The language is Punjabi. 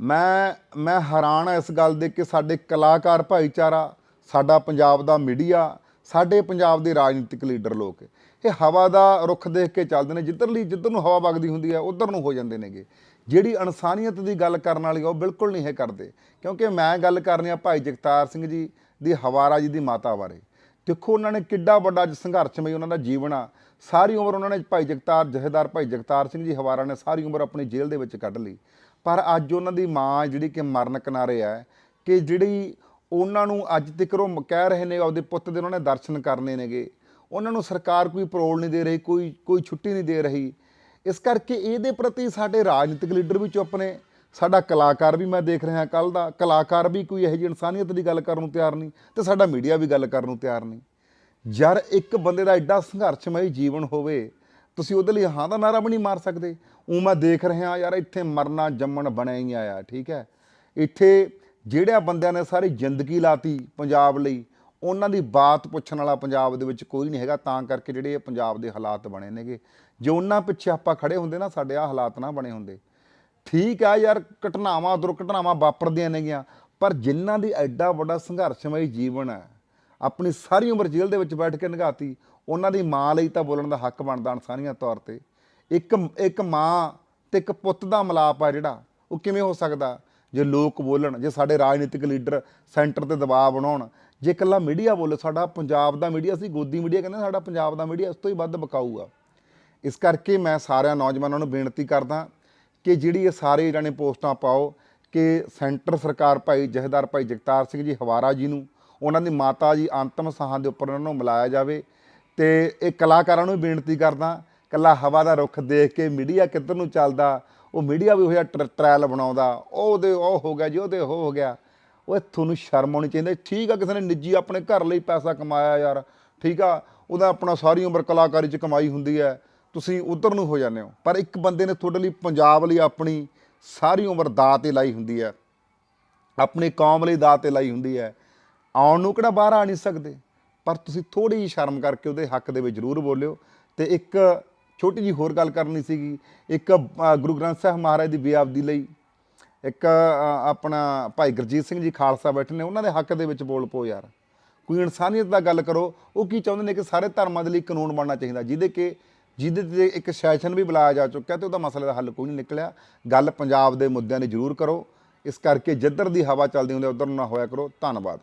ਮੈਂ ਮੈਂ ਹੈਰਾਨ ਆ ਇਸ ਗੱਲ ਦੇ ਕਿ ਸਾਡੇ ਕਲਾਕਾਰ ਭਾਈਚਾਰਾ ਸਾਡਾ ਪੰਜਾਬ ਦਾ ਮੀਡੀਆ ਸਾਡੇ ਪੰਜਾਬ ਦੇ ਰਾਜਨੀਤਿਕ ਲੀਡਰ ਲੋਕ ਇਹ ਹਵਾ ਦਾ ਰੁੱਖ ਦੇਖ ਕੇ ਚੱਲਦੇ ਨੇ ਜਿੱਧਰਲੀ ਜਿੱਧਰ ਨੂੰ ਹਵਾ ਵਗਦੀ ਹੁੰਦੀ ਹੈ ਉਧਰ ਨੂੰ ਹੋ ਜਾਂਦੇ ਨੇਗੇ। ਜਿਹੜੀ ਇਨਸਾਨੀਅਤ ਦੀ ਗੱਲ ਕਰਨ ਵਾਲੀ ਆ, ਉਹ ਬਿਲਕੁਲ ਨਹੀਂ ਹੈ ਕਰਦੇ। ਕਿਉਂਕਿ ਮੈਂ ਗੱਲ ਕਰਨੀ ਆ ਭਾਈ ਜਗਤਾਰ ਸਿੰਘ ਜੀ ਦੀ ਹਵਾਰਾ ਜੀ ਦੀ ਮਾਤਾ ਬਾਰੇ। ਦੇਖੋ ਉਹਨਾਂ ਨੇ ਕਿੱਡਾ ਵੱਡਾ ਸੰਘਰਸ਼ਮਈ ਉਹਨਾਂ ਦਾ ਜੀਵਨ ਆ। ਸਾਰੀ ਉਮਰ ਉਹਨਾਂ ਨੇ ਭਾਈ ਜਗਤਾਰ ਜਥੇਦਾਰ ਭਾਈ ਜਗਤਾਰ ਸਿੰਘ ਜੀ ਹਵਾਰਾ ਨੇ ਸਾਰੀ ਉਮਰ ਆਪਣੀ ਜੇਲ੍ਹ ਦੇ ਵਿੱਚ ਕੱਢ ਲਈ। ਪਰ ਅੱਜ ਉਹਨਾਂ ਦੀ ਮਾਂ ਜਿਹੜੀ ਕਿ ਮਰਨ ਕਿਨਾਰੇ ਹੈ ਕਿ ਜਿਹੜੀ ਉਹਨਾਂ ਨੂੰ ਅੱਜ ਤੱਕ ਉਹ ਕਹਿ ਰਹੇ ਨੇ ਆਪਦੇ ਪੁੱਤ ਦੇ ਉਹਨਾਂ ਨੇ ਦਰਸ਼ਨ ਕਰਨੇ ਨੇਗੇ। ਉਹਨਾਂ ਨੂੰ ਸਰਕਾਰ ਕੋਈ ਪਰੋਲ ਨਹੀਂ ਦੇ ਰਹੀ, ਕੋਈ ਕੋਈ ਛੁੱਟੀ ਨਹੀਂ ਦੇ ਰਹੀ। ਇਸ ਕਰਕੇ ਇਹਦੇ ਪ੍ਰਤੀ ਸਾਡੇ ਰਾਜਨੀਤਿਕ ਲੀਡਰ ਵੀ ਚੁੱਪ ਨੇ। ਸਾਡਾ ਕਲਾਕਾਰ ਵੀ ਮੈਂ ਦੇਖ ਰਿਹਾ ਕੱਲ ਦਾ। ਕਲਾਕਾਰ ਵੀ ਕੋਈ ਇਹੋ ਜਿਹੀ ਇਨਸਾਨੀਅਤ ਦੀ ਗੱਲ ਕਰਨ ਨੂੰ ਤਿਆਰ ਨਹੀਂ ਤੇ ਸਾਡਾ ਮੀਡੀਆ ਵੀ ਗੱਲ ਕਰਨ ਨੂੰ ਤਿਆਰ ਨਹੀਂ। ਯਾਰ ਇੱਕ ਬੰਦੇ ਦਾ ਐਡਾ ਸੰਘਰਸ਼ਮਈ ਜੀਵਨ ਹੋਵੇ ਤੁਸੀਂ ਉਹਦੇ ਲਈ ਹਾਂ ਦਾ ਨਾਰਾ ਵੀ ਨਹੀਂ ਮਾਰ ਸਕਦੇ। ਉਹ ਮੈਂ ਦੇਖ ਰਿਹਾ ਯਾਰ ਇੱਥੇ ਮਰਨਾ, ਜੰਮਣ ਬਣਿਆ ਹੀ ਆਇਆ, ਠੀਕ ਹੈ। ਇੱਥੇ ਜਿਹੜਿਆਂ ਬੰਦਿਆਂ ਨੇ ਸਾਰੀ ਜ਼ਿੰਦਗੀ ਲਾਤੀ ਪੰਜਾਬ ਲਈ, ਉਹਨਾਂ ਦੀ ਬਾਤ ਪੁੱਛਣ ਵਾਲਾ ਪੰਜਾਬ ਦੇ ਵਿੱਚ ਕੋਈ ਨਹੀਂ ਹੈਗਾ, ਤਾਂ ਕਰਕੇ ਜਿਹੜੇ ਇਹ ਪੰਜਾਬ ਦੇ ਹਾਲਾਤ ਬਣੇ ਨੇਗੇ। ਜੇ ਉਹਨਾਂ ਪਿੱਛੇ ਆਪਾਂ ਖੜੇ ਹੁੰਦੇ ਨਾ, ਸਾਡੇ ਆ ਹਾਲਾਤ ਨਾ ਬਣੇ ਹੁੰਦੇ। ਠੀਕ ਆ ਯਾਰ, ਘਟਨਾਵਾਂ, ਦੁਰਘਟਨਾਵਾਂ ਵਾਪਰਦੀਆਂ ਨੇਗੀਆਂ, ਪਰ ਜਿਨ੍ਹਾਂ ਦੀ ਐਡਾ ਵੱਡਾ ਸੰਘਰਸ਼ਮਈ ਜੀਵਨ ਹੈ ਆਪਣੀ ਸਾਰੀ ਉਮਰ ਜੇਲ੍ਹ ਦੇ ਵਿੱਚ ਬੈਠ ਕੇ ਨਿਗਾਤੀ ਉਹਨਾਂ ਦੀ ਮਾਂ ਲਈ ਤਾਂ ਬੋਲਣ ਦਾ ਹੱਕ ਬਣਦਾ ਇਨਸਾਨੀਅਤ ਤੌਰ ਤੇ। ਇੱਕ ਇੱਕ ਮਾਂ ਤੇ ਇੱਕ ਪੁੱਤ ਦਾ ਮਲਾਪ ਆ ਜਿਹੜਾ, ਉਹ ਕਿਵੇਂ ਹੋ ਸਕਦਾ? ਜੇ ਲੋਕ ਬੋਲਣ, ਜੇ ਸਾਡੇ ਰਾਜਨੀਤਿਕ ਲੀਡਰ ਸੈਂਟਰ ਤੇ ਦਬਾਅ ਬਣਾਉਣ, ਜੇ ਇਕੱਲਾ ਮੀਡੀਆ ਬੋਲੇ, ਸਾਡਾ ਪੰਜਾਬ ਦਾ ਮੀਡੀਆ ਸੀ ਗੋਦੀ ਮੀਡੀਆ ਕਹਿੰਦੇ ਸਾਡਾ ਪੰਜਾਬ ਦਾ ਮੀਡੀਆ ਇਸ ਤੋਂ ਹੀ ਵੱਧ ਬਕਾਊ ਆ ਇਸ ਕਰਕੇ ਮੈਂ ਸਾਰਿਆਂ ਨੌਜਵਾਨਾਂ ਨੂੰ ਬੇਨਤੀ ਕਰਦਾ ਕਿ ਜਿਹੜੀ ਇਹ ਸਾਰੇ ਜਾਣੇ ਪੋਸਟਾਂ ਪਾਓ, ਕਿ ਸੈਂਟਰ ਸਰਕਾਰ ਭਾਈ ਜਹੇਦਾਰ ਭਾਈ ਜਗਤਾਰ ਸਿੰਘ ਜੀ ਹਵਾਰਾ ਜੀ ਨੂੰ ਉਹਨਾਂ ਦੀ ਮਾਤਾ ਜੀ ਅੰਤਮ ਸਾਹਾਂ ਦੇ ਉੱਪਰ ਉਹਨਾਂ ਨੂੰ ਮਿਲਾਇਆ ਜਾਵੇ ਤੇ ਇਹ ਕਲਾਕਾਰਾਂ ਨੂੰ ਵੀ ਬੇਨਤੀ ਕਰਦਾ, ਕੱਲਾ ਹਵਾ ਦਾ ਰੁੱਖ ਦੇਖ ਕੇ ਮੀਡੀਆ ਕਿੱਧਰ ਨੂੰ ਚੱਲਦਾ, ਉਹ ਮੀਡੀਆ ਵੀ ਉਹ ਜਿਹਾ ਟਰ- ਟਰਾਇਲ ਬਣਾਉਂਦਾ, ਉਹ ਉਹਦੇ, ਉਹ ਹੋ ਗਿਆ ਜੀ, ਉਹਦੇ, ਉਹ ਹੋ ਗਿਆ। ਓਏ, ਤੁਹਾਨੂੰ ਸ਼ਰਮ ਆਉਣੀ ਚਾਹੀਦੀ, ਠੀਕ ਆ, ਕਿਸੇ ਨੇ ਨਿੱਜੀ ਆਪਣੇ ਘਰ ਲਈ ਪੈਸਾ ਕਮਾਇਆ ਯਾਰ, ਠੀਕ ਆ, ਉਹਦਾ ਆਪਣਾ ਸਾਰੀ ਉਮਰ ਕਲਾਕਾਰੀ 'ਚ ਕਮਾਈ ਹੁੰਦੀ ਹੈ, ਤੁਸੀਂ ਉਧਰ ਨੂੰ ਹੋ ਜਾਂਦੇ ਹੋ। ਪਰ ਇੱਕ ਬੰਦੇ ਨੇ ਤੁਹਾਡੇ ਲਈ ਪੰਜਾਬ ਲਈ ਆਪਣੀ ਸਾਰੀ ਉਮਰ ਦਾਅ ਤੇ ਲਾਈ ਹੁੰਦੀ ਹੈ, ਆਪਣੀ ਕੌਮ ਲਈ ਦਾਅ ਤੇ ਲਾਈ ਹੁੰਦੀ ਹੈ ਆਉਣ ਨੂੰ ਕਿਹੜਾ ਬਾਹਰ ਆ ਨਹੀਂ ਸਕਦੇ। ਪਰ ਤੁਸੀਂ ਥੋੜੀ ਜਿਹੀ ਸ਼ਰਮ ਕਰਕੇ ਉਹਦੇ ਹੱਕ ਦੇ ਵਿੱਚ ਜ਼ਰੂਰ ਬੋਲਿਓ। ਤੇ ਇੱਕ ਛੋਟੀ ਜੀ ਹੋਰ ਗੱਲ ਕਰਨੀ ਸੀਗੀ। ਇੱਕ ਗੁਰੂ ਗ੍ਰੰਥ ਸਾਹਿਬ ਮਹਾਰਾਜ ਦੀ ਬੇਅਬਦੀ ਲਈ ਇੱਕ ਆਪਣਾ ਭਾਈ ਗੁਰਜੀਤ ਸਿੰਘ ਜੀ ਖਾਲਸਾ ਬੈਠੇ ਨੇ, ਉਹਨਾਂ ਦੇ ਹੱਕ ਦੇ ਵਿੱਚ ਬੋਲ ਪੋ ਯਾਰ। ਕੋਈ ਇਨਸਾਨੀਅਤ ਦਾ ਗੱਲ ਕਰੋ, ਉਹ ਕੀ ਚਾਹੁੰਦੇ ਨੇ ਕਿ ਸਾਰੇ ਧਰਮਾਂ ਦੇ ਲਈ ਕਾਨੂੰਨ ਬਣਨਾ ਚਾਹੀਦਾ, ਜਿਹਦੇ ਕਿ ਜਿਹਦੇ ਤੇ ਇੱਕ ਸੈਸ਼ਨ ਵੀ ਬੁਲਾਇਆ ਜਾ ਚੁੱਕਾ ਤੇ ਉਹਦਾ ਮਸਲੇ ਦਾ ਹੱਲ ਕੋਈ ਨਹੀਂ ਨਿਕਲਿਆ। ਗੱਲ ਪੰਜਾਬ ਦੇ ਮੁੱਦਿਆਂ ਦੀ ਜ਼ਰੂਰ ਕਰੋ। ਇਸ ਕਰਕੇ ਜਿੱਧਰ ਦੀ ਹਵਾ ਚੱਲਦੀ ਹੁੰਦੀ ਉਧਰ ਨੂੰ ਨਾ ਹੋਇਆ ਕਰੋ। ਧੰਨਵਾਦ।